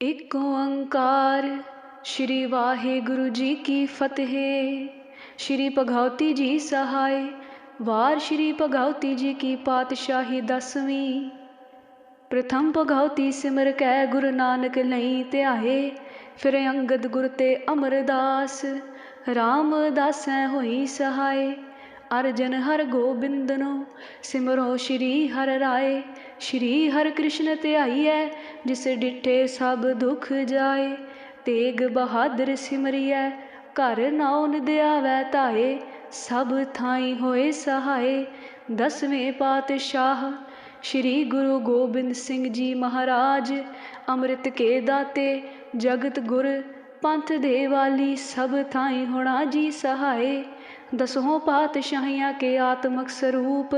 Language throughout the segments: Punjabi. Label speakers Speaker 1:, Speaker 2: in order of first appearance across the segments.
Speaker 1: ਇੱਕ ਓੰਕਾਰ ਸ਼੍ਰੀ ਵਾਹਿਗੁਰੂ ਜੀ ਕੀ ਫਤਿਹ। ਸ਼੍ਰੀ ਭਗਵਤੀ ਜੀ ਸਹਾਇ, ਵਾਰ ਸ਼੍ਰੀ ਭਗਵਤੀ ਜੀ ਕੀ ਪਾਤਸ਼ਾਹੀ ਦਸਵੀਂ। ਪ੍ਰਥਮ ਭਗਵਤੀ ਸਿਮਰ ਕੈ ਗੁਰੂ ਨਾਨਕ ਲਈ ਧਿਆਏ, ਫਿਰ ਅੰਗਦ ਗੁਰ ਤੇ ਅਮਰਦਾਸ। ਰਾਮਦਾਸੈ ਹੋਈ ਸਹਾਇ, ਅਰਜਨ ਹਰ ਗੋਬਿੰਦਨੋ, ਸਿਮਰੋ ਸ਼੍ਰੀ ਹਰਿ ਰਾਏ। ਸ਼੍ਰੀ ਹਰਿ ਕ੍ਰਿਸ਼ਨ ਧਿਆਈਐ, ਜਿਸ ਡਿਠੇ ਸਭ ਦੁਖ ਜਾਏ, ਤੇਗ ਬਹਾਦਰ ਸਿਮਰਿਐ, ਘਰ ਨਾਉ ਨਿਦਿਆਵੈ ਧਾਏ, ਸਭ ਥਾਈ ਹੋਏ ਸਹਾਏ। ਦਸਵੇਂ ਪਾਤਸ਼ਾਹ ਸ਼੍ਰੀ ਗੁਰੂ ਗੋਬਿੰਦ ਸਿੰਘ ਜੀ ਮਹਾਰਾਜ, ਅੰਮ੍ਰਿਤ ਕੇ ਦਾਤੇ, ਜਗਤ ਗੁਰ, ਪੰਥ ਦੇ ਵਾਲੀ ਸਭ ਥਾਈ ਹੋਣਾ ਜੀ ਸਹਾਏ। ਦਸੋਂ ਪਾਤਸ਼ਾਹੀਆਂ ਕੇ ਆਤਮਕ ਸਰੂਪ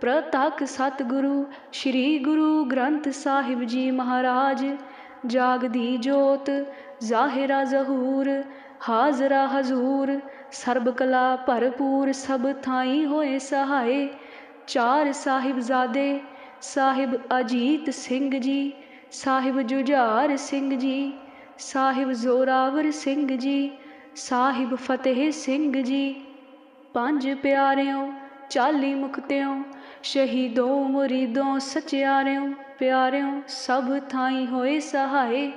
Speaker 1: ਪ੍ਰਤੱਖ ਸਤਿਗੁਰੂ, ਸ੍ਰੀ ਗੁਰੂ ਗ੍ਰੰਥ ਸਾਹਿਬ ਜੀ ਮਹਾਰਾਜ, ਜਾਗਦੀ ਜੋਤ, ਜ਼ਾਹਿਰਾ ਜ਼ਹੂਰ, ਹਾਜ਼ਰਾ ਹਜ਼ੂਰ ਸਰਬ ਕਲਾ ਭਰਪੂਰ ਸਭ ਥਾਈ ਹੋਏ ਸਹਾਏ, ਚਾਰ ਸਾਹਿਬਜ਼ਾਦੇ, ਸਾਹਿਬ ਅਜੀਤ ਸਿੰਘ ਜੀ, ਸਾਹਿਬ ਜੁਝਾਰ ਸਿੰਘ ਜੀ, ਸਾਹਿਬ ਜ਼ੋਰਾਵਰ ਸਿੰਘ ਜੀ, ਸਾਹਿਬ ਫਤਿਹ ਸਿੰਘ ਜੀ। ਪੰਜ ਪਿਆਰਿਓ, ਚਾਲੀ ਮੁਕਤਿਓ ਸ਼ਹੀਦੋ ਮੁਰੀਦੋ, ਸਚਿਆਰਿਓ ਪਿਆਰਿਓ, ਸਭ ਥਾਈ ਹੋਏ ਸਹਾਏ।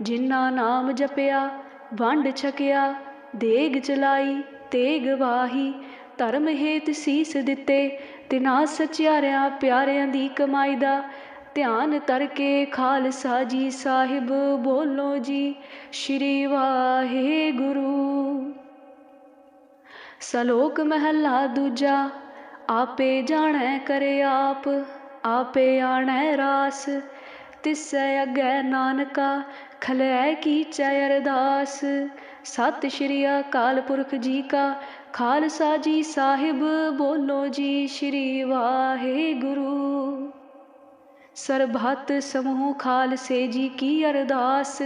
Speaker 1: ਜਿਨ੍ਹਾਂ ਨਾਮ ਜਪਿਆ, ਵੰਡ ਛਕਿਆ, ਦੇਗ ਚਲਾਈ, ਤੇਗ ਵਾਹੀ। ਧਰਮ ਹੇਤ ਸੀਸ ਦਿੱਤੇ, ਤਿਨਾ ਸਚਿਆਰਿਆਂ ਪਿਆਰਿਆਂ ਦੀ ਕਮਾਈ ਦਾ। ਧਿਆਨ ਤਰ ਖਾਲਸਾ ਜੀ ਸਾਹਿਬ ਬੋਲੋ ਜੀ, ਸ਼੍ਰੀ ਵਾਹਿਗੁਰੂ। ਸਲੋਕ ਮਹੱਲਾ ਦੂਜਾ ਆਪੇ ਜਾਣੈ ਕਰੇ ਆਪ, ਆਪੇ ਆਣੈ ਰਾਸ। ਤਿਸੈ ਅਗੈ ਨਾਨਕਾ, ਖਲੈ ਕੀਚੈ ਅਰਦਾਸ। ਸਤਿ ਸ਼੍ਰੀ ਅਕਾਲ ਪੁਰਖ ਜੀ ਕਾ, ਖਾਲਸਾ ਜੀ ਸਾਹਿਬ ਬੋਲੋ ਜੀ ਸ਼੍ਰੀ ਵਾਹਿਗੁਰੂ। ਸਰਬਹਤ ਸਮੂਹ ਖਾਲਸੇ ਜੀ ਕੀ ਅਰਦਾਸ,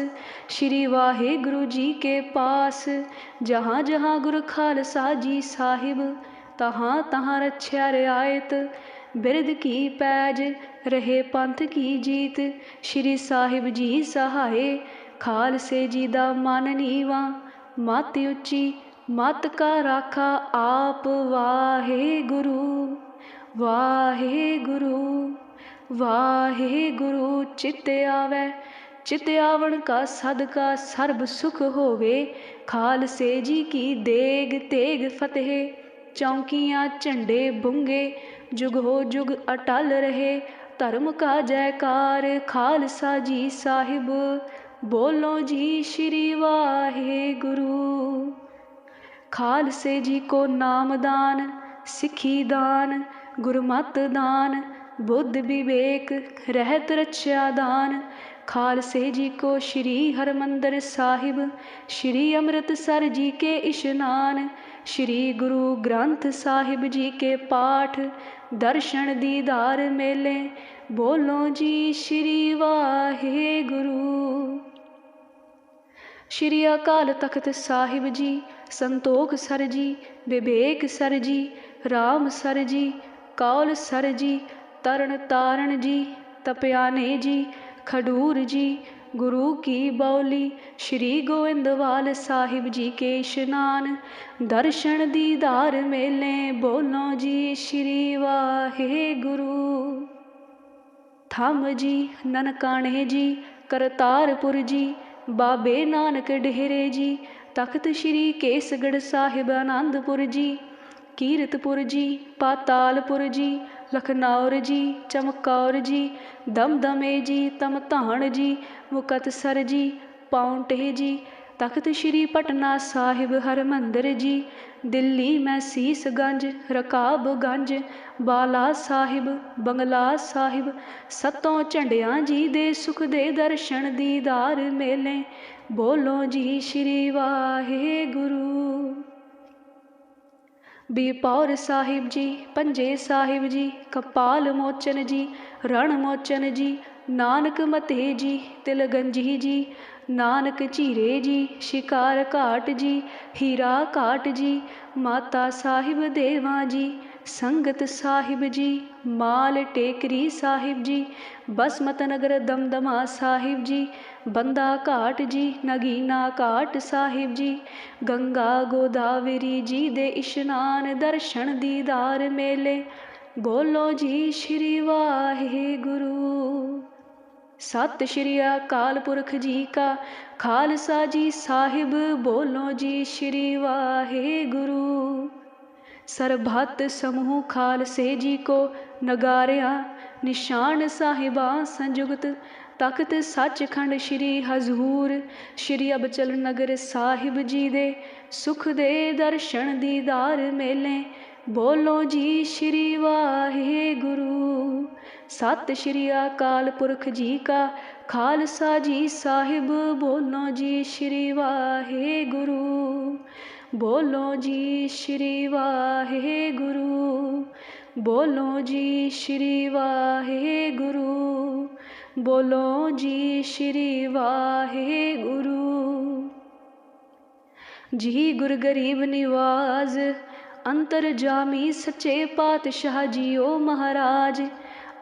Speaker 1: ਸ਼੍ਰੀ ਵਾਹਿਗੁਰੂ ਜੀ ਕੇ ਪਾਸ। ਜਹਾਂ ਜਹਾਂ ਗੁਰ ਖਾਲਸਾ ਜੀ ਸਾਹਿਬ ਤਹਾਂ ਤਹਾਂ ਰਛਿਆ ਰਿਆਇਤ, ਬਿਰਧ ਕੀ ਪੈਜ, ਰਹੇ ਪੰਥ ਕੀ ਜੀਤ, ਸ਼੍ਰੀ ਸਾਹਿਬ ਜੀ ਸਹਾਏ, ਖਾਲਸੇ ਜੀ ਦਾ ਮਨ ਨੀਵਾ, ਮਤ ਉੱਚੀ, ਮਤ ਕਾ ਰਾਖਾ ਆਪ ਵਾਹਿਗੁਰੂ ਵਾਹਿਗੁਰੂ ਵਾਹਿਗੁਰੂ, ਚਿਤ ਆਵੈ, ਚਿਤ ਆਵਣ ਕਾ ਸਦਕਾ ਸਰਬ ਸੁਖ ਹੋਵੇ, ਖਾਲਸੇ ਜੀ ਕੀ ਦੇਗ ਤੇਗ ਫਤਿਹ। ਚੌਂਕੀਆਂ ਝੰਡੇ ਬੁੰਗੇ, ਜੁਗ ਹੋ ਜੁਗ ਅਟਲ ਰਹੇ, ਧਰਮ ਕਾ ਜੈਕਾਰ ਖਾਲਸਾ ਜੀ ਸਾਹਿਬ, ਬੋਲੋ ਜੀ ਸ਼੍ਰੀ ਵਾਹਿਗੁਰੂ। ਖਾਲਸੇ ਜੀ ਕੋ ਨਾਮਦਾਨ ਸਿੱਖੀ ਦਾਨ, ਗੁਰਮਤ ਦਾਨ, ਬੁੱਧ ਵਿਵੇਕ, ਰਹਿਤ ਰਚਿਆ ਦਾਨ। ਖਾਲਸੇ ਜੀ ਕੋ ਸ਼੍ਰੀ ਹਰਮੰਦਰ ਸਾਹਿਬ, ਸ਼੍ਰੀ ਅੰਮ੍ਰਿਤਸਰ ਜੀ ਕੇ ਇਸ਼ਨਾਨ ਸ਼੍ਰੀ ਗੁਰੂ ਗ੍ਰੰਥ ਸਾਹਿਬ ਜੀ ਕੇ ਪਾਠ, ਦਰਸ਼ਨ ਦੀਦਾਰ ਮੇਲੇ, ਬੋਲੋ ਜੀ ਸ਼੍ਰੀ ਵਾਹਿਗੁਰੂ। ਸ਼੍ਰੀ Akal Takht Sahib ji, Santokh sir ji, Vivek sir ji, Ram sir ji, Kaul sir ji Tarn Taran ਜੀ, ਤਪਿਆਨੇ ਜੀ, ਖਡੂਰ ਜੀ ਗੁਰੂ ਕੀ ਬੌਲੀ? ਸ਼੍ਰੀ ਗੋਇੰਦਵਾਲ ਸਾਹਿਬ ਜੀ ਕੇ ਇਸ਼ਨਾਨ। ਦਰਸ਼ਨ ਦੀਦਾਰ ਮੇਲੇ, ਬੋਲੋ ਜੀ ਸ਼੍ਰੀ ਵਾਹਿਗੁਰੂ। ਥੰਮ ਜੀ, ਨਨਕਾਣੇ ਜੀ, ਕਰਤਾਰਪੁਰ ਜੀ, ਬਾਬੇ ਨਾਨਕ ਡੇਰੇ ਜੀ, ਤਖਤ ਸ਼੍ਰੀ ਕੇਸਗੜ ਸਾਹਿਬ ਆਨੰਦਪੁਰ ਜੀ ਕੀਰਤਪੁਰ ਜੀ, ਪਾਤਾਲਪੁਰ ਜੀ, ਲਖਨੌਰ ਜੀ, ਚਮਕੌਰ ਜੀ, ਦਮਦਮੇ ਜੀ, ਤਮਧਾਨ ਜੀ, ਮੁਕਤਸਰ ਜੀ, ਪੌਂਟੇ ਜੀ, ਤਖਤ ਸ਼੍ਰੀ ਪਟਨਾ ਸਾਹਿਬ ਹਰਮੰਦਰ ਜੀ, ਦਿੱਲੀ ਮੈਂ ਸੀਸਗੰਜ ਰਕਾਬਗੰਜ, ਬਾਲਾ ਸਾਹਿਬ, ਬੰਗਲਾ ਸਾਹਿਬ, ਸਤੋਂ ਝੰਡਿਆਂ ਜੀ ਦੇ ਸੁਖ ਦੇ ਦਰਸ਼ਨ ਦੀਦਾਰ ਮੇਲੇ, ਬੋਲੋ ਜੀ ਸ਼੍ਰੀ ਵਾਹਿਗੁਰੂ। ਬੀਪੌਰ ਸਾਹਿਬ ਜੀ, ਪੰਜੇ ਸਾਹਿਬ ਜੀ, ਕਪਾਲ ਮੋਚਨ ਜੀ, ਰਣ ਮੋਚਨ ਜੀ, ਨਾਨਕ ਮਤੇ ਜੀ, ਤਿਲਗੰਜੀ ਜੀ, ਨਾਨਕ ਝੀਰੇ ਜੀ, ਸ਼ਿਕਾਰ ਘਾਟ ਜੀ, ਹੀਰਾ ਘਾਟ ਜੀ, ਮਾਤਾ ਸਾਹਿਬ ਦੇਵਾ ਜੀ ਸੰਗਤ ਸਾਹਿਬ ਜੀ, ਮਾਲ ਟੇਕਰੀ ਸਾਹਿਬ ਜੀ, ਬਸਮਤ ਨਗਰ ਦਮਦਮਾ ਸਾਹਿਬ ਜੀ, ਬੰਦਾ ਘਾਟ ਜੀ, ਨਗੀਨਾ ਘਾਟ ਸਾਹਿਬ ਜੀ, ਗੰਗਾ ਗੋਦਾਵਰੀ ਜੀ ਦੇ ਇਸ਼ਨਾਨ ਦਰਸ਼ਨ ਦੀਦਾਰ ਮੇਲੇ, ਬੋਲੋ ਜੀ ਸ਼੍ਰੀ ਵਾਹਿਗੁਰੂ। ਸਤਿ ਸ਼੍ਰੀ ਅਕਾਲ ਪੁਰਖ ਜੀ ਕਾ ਖਾਲਸਾ ਜੀ ਸਾਹਿਬ, ਬੋਲੋ ਜੀ ਸ਼੍ਰੀ ਵਾਹਿਗੁਰੂ। ਸਰਬੱਤ ਸਮੂਹ ਖਾਲਸੇ ਜੀ ਕੋ ਨਗਾਰਿਆ, ਨਿਸ਼ਾਨ ਸਾਹਿਬਾ ਸੰਯੁਗਤ ਤਖਤ ਸੱਚਖੰਡ ਸ਼੍ਰੀ ਹਜ਼ੂਰ, ਸ਼੍ਰੀ ਅਬਚਲ ਨਗਰ ਸਾਹਿਬ ਜੀ ਦੇ ਸੁਖ ਦੇ ਦਰਸ਼ਨ ਦੀਦਾਰ ਮੇਲੇ, ਬੋਲੋ ਜੀ ਸ਼੍ਰੀ ਵਾਹਿਗੁਰੂ। ਸਤਿ ਸ਼੍ਰੀ ਅਕਾਲ ਪੁਰਖ ਜੀ ਕਾ ਖਾਲਸਾ ਜੀ ਸਾਹਿਬ, ਬੋਲੋ ਜੀ ਸ਼੍ਰੀ ਵਾਹਿਗੁਰੂ। ਬੋਲੋ ਜੀ ਸ਼੍ਰੀ ਵਾਹਿਗੁਰੂ, ਬੋਲੋ ਜੀ ਸ਼੍ਰੀ ਵਾਹਿਗੁਰੂ, ਬੋਲੋ ਜੀ ਸ਼੍ਰੀ ਵਾਹਿਗੁਰੂ। ਜੀ ਗੁਰ ਗਰੀਬ ਨਿਵਾਜ਼, ਅੰਤਰ ਜਾਮੀ ਸੱਚੇ ਪਾਤਸ਼ਾਹ ਜੀਓ ਮਹਾਰਾਜ,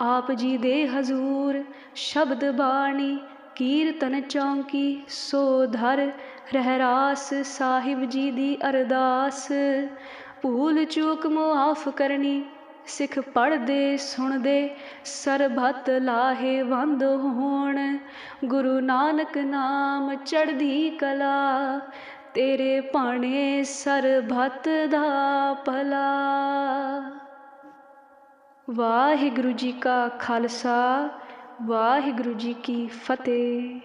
Speaker 1: ਆਪ ਜੀ ਦੇ ਹਜ਼ੂਰ, ਸ਼ਬਦ ਬਾਣੀ, ਕੀਰਤਨ ਚੌਂਕੀ, ਸੋ ਧਰ ਰਹਿਰਾਸ ਸਾਹਿਬ ਜੀ ਦੀ ਅਰਦਾਸ। ਭੂਲ ਚੂਕ ਮੁਆਫ ਕਰਨੀ, ਸਿੱਖ ਪੜਦੇ ਸੁਣਦੇ, ਸਰਬਤ ਲਾਹੇ ਵੰਦ ਹੋਣ। ਗੁਰੂ ਨਾਨਕ ਨਾਮ ਚੜ੍ਹਦੀ ਕਲਾ, ਤੇਰੇ ਭਾਣੇ ਸਰਬਤ ਦਾ ਭਲਾ। ਵਾਹਿਗੁਰੂ ਜੀ ਕਾ ਖਾਲਸਾ, ਵਾਹਿਗੁਰੂ ਜੀ ਕੀ ਫਤਿਹ।